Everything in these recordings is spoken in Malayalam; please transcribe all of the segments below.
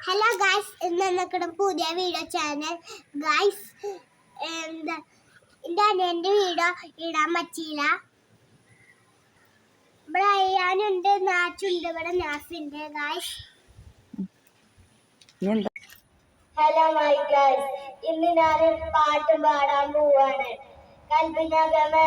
ഹലോ ഗായ്സ് ഇന്ന് നിൽക്കുന്ന പുതിയ വീഡിയോ ചാനൽ ഗായ്സ് എന്താ എന്റെ വീഡിയോ ഇടാൻ പറ്റിയില്ല. ഇവിടെ അയ്യാനുണ്ട് നാച്ചുണ്ട് ഇവിടെ നാസുണ്ട് ഗായ്സ് ഹലോ മൈ ഗായ്സ് ഇന്ന് ഞാൻ പാട്ട് പാടാൻ പോവാണ്. കൽപ്പിനകമേ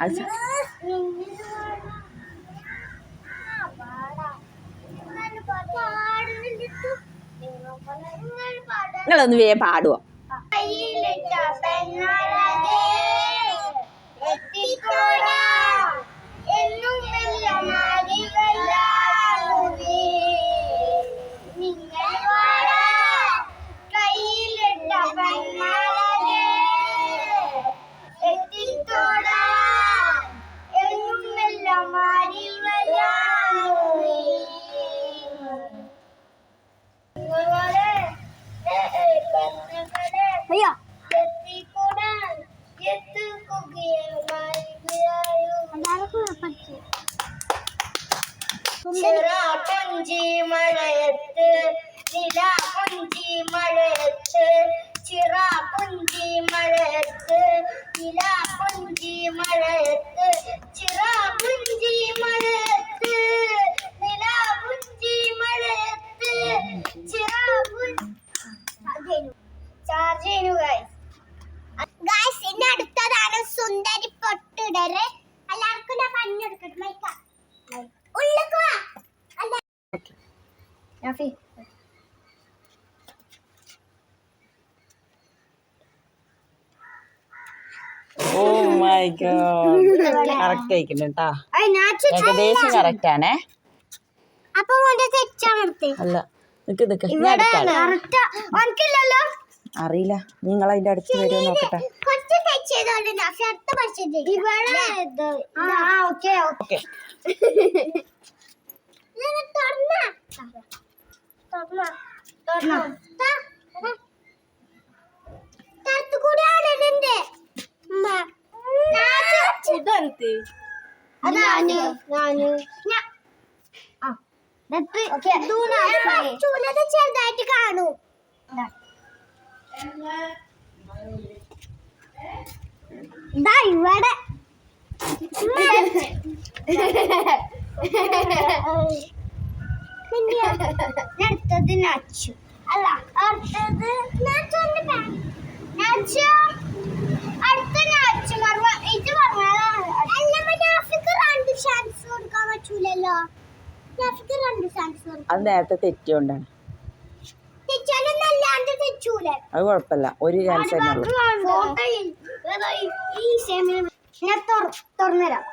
അത് നിങ്ങളൊന്ന് വേ പാടുവോ? ചിറാപ്പുഞ്ചി മഴയത്ത് നിലാപ്പുഞ്ചി മഴയത്ത് ചിറാപ്പുഞ്ചി മഴയത്ത് നിലാപ്പുഞ്ചി മഴയത്ത് ചിറാപ്പുഞ്ചി മഴയത്ത് കറക്റ്റ് ഏകദേശം കറക്റ്റ് ആണേ അല്ല നിക്ക് അറിയില്ല നിങ്ങൾ അതിന്റെ അടുത്ത് വരുമോ നോക്കട്ടെ. തുറന്നു ഇതെന്ത്? ചെറുതായിട്ട് കാണൂ. ഇതാ ഇവിടെ? അടുത്തത് നച്ചു. അല്ല അടുത്തത് നച്ചു. ചാൻസ് കൊടുക്കാൻ പറ്റൂലല്ലോ നാഫിക്ക് രണ്ട് ചാൻസ് കൊടുക്കാം അത് നേരത്തെ തെറ്റുകൊണ്ടാണ് തെറ്റൂലേ അത് കുഴപ്പമില്ല ഒരു ചാൻസ് തന്നെ ഉള്ളൂ ഞാൻ തുറന്നുതരാം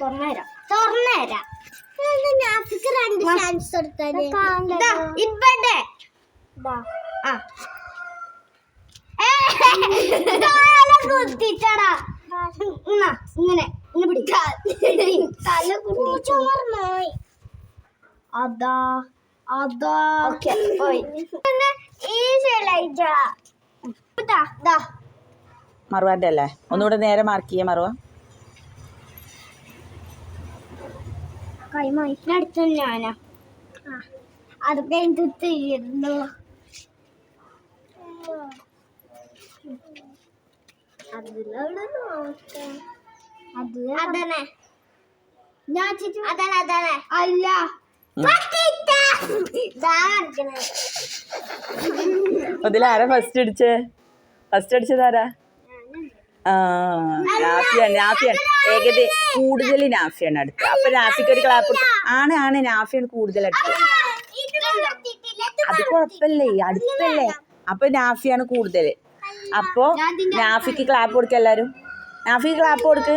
തുറന്നുതരാം തുറന്നുതരാം നാഫിക്ക് രണ്ട് ചാൻസ് കൊടുത്തത് ഇവിടെ ആ ഇങ്ങനെ അതാ അതാ. മറുവാന്റെ അല്ലേ? ഒന്നുകൂടെ നേരെ മാർക്ക് ചെയ്യാം മറുവ. ഞാനാ. അതൊക്കെ തീരുന്നു. അതന്നെ ഞാൻ അതന്നെ അതന്നെ അല്ല. അതിലാരാ ഫസ്റ്റ് അടിച്ചേ? ഫസ്റ്റ് അടിച്ചതാരാ ആ നാഫിയാണ് നാഫിയാണ് ഏകദേ കൂടുതൽ നാഫിയാണ് അടുത്ത്. അപ്പൊ നാഫിക്ക് ഒരു ക്ലാപ്പ് ആണ് ആണ്. നാഫിയാണ് കൂടുതൽ അടുത്ത് അത് കുഴപ്പമില്ലേ അടുത്തല്ലേ. അപ്പൊ നാഫിയാണ് കൂടുതൽ. അപ്പോ നാഫിക്ക് ക്ലാപ്പ് കൊടുക്ക എല്ലാരും. നാഫിക്ക് ക്ലാപ്പ് കൊടുക്ക്.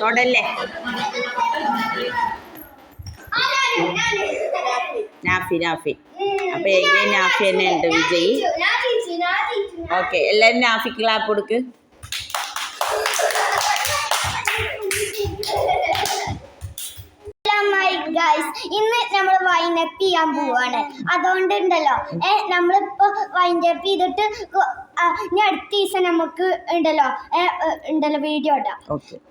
തൊടല്ലേ? നാഫി നാഫി. അപ്പൊ എങ്ങനെ നാഫി തന്നെ ഉണ്ട് വിജയ്? ഓക്കെ എല്ലാരും നാഫി ക്ലാപ്പ് കൊടുക്ക്. ഗൈസ് ഇന്ന് നമ്മൾ വൈൻഡപ്പ് ചെയ്യാൻ പോവാണ്. അതുകൊണ്ട് ഉണ്ടല്ലോ ഏ നമ്മളിപ്പോ വൈൻഡപ്പ് ചെയ്തിട്ട് ഇനി അടുത്ത ദിവസം നമുക്ക് ഉണ്ടല്ലോ. ഏ, ഉണ്ടല്ലോ വീഡിയോ ഇടാം.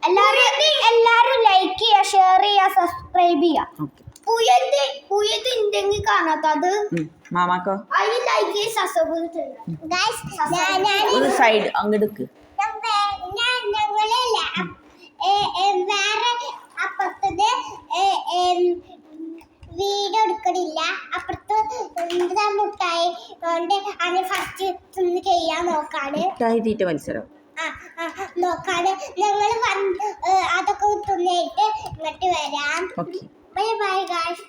എല്ലാരും എല്ലാരും ലൈക്ക് ചെയ്യുക ഷെയർ ചെയ്യുക സബ്സ്ക്രൈബ് ചെയ്യുക ഓക്കെ പുയത് പുയത് ഉണ്ടെങ്കിൽ കാണാത്തത് മാമാക്കോ? അതിന് ലൈക്ക് ചെയ്ത് സബ്സ്ക്രൈബ് സൈഡ് അങ്ങോട്ട് വേറെ അപ്പുറത്തത് വീഡിയോ എടുക്കണില്ല അപ്പുറത്ത് എന്താ മുട്ടായി കൊണ്ട് അതിന് ഫസ്റ്റ് തിന്ന് ചെയ്യാൻ നോക്കാണ്. തീറ്റ മത്സരം. നോക്കാണ്. ഞങ്ങൾ വന്ന് അതൊക്കെ തിന്നിട്ട് ഇങ്ങോട്ട് വരാം. Bye bye guys